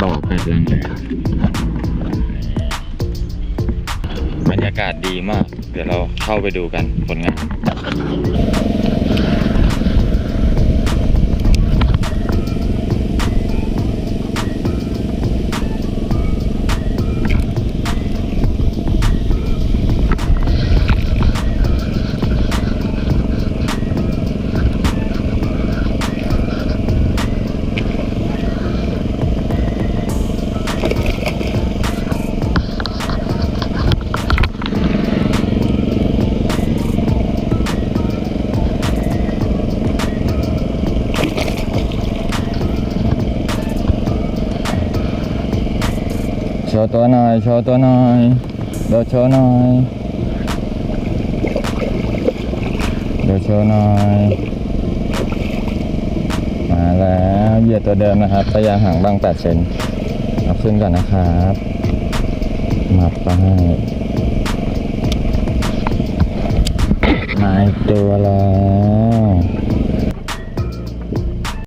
บ่อไปเดือนเลยบรรยากาศดีมาก เดี๋ยวเราเข้าไปดูกันผลงาน โชว์ตัวหน่อย โชว์ตัวหน่อยเดี๋ยวโชว์หน่อยเดี๋ยวโชว์หน่อย มาแล้วเหยียดตัวเดิมนะครับพยายามห่างบ้าง8เซนเอาขึ้นก่อนนะครับมาไปมาตัวแล้ว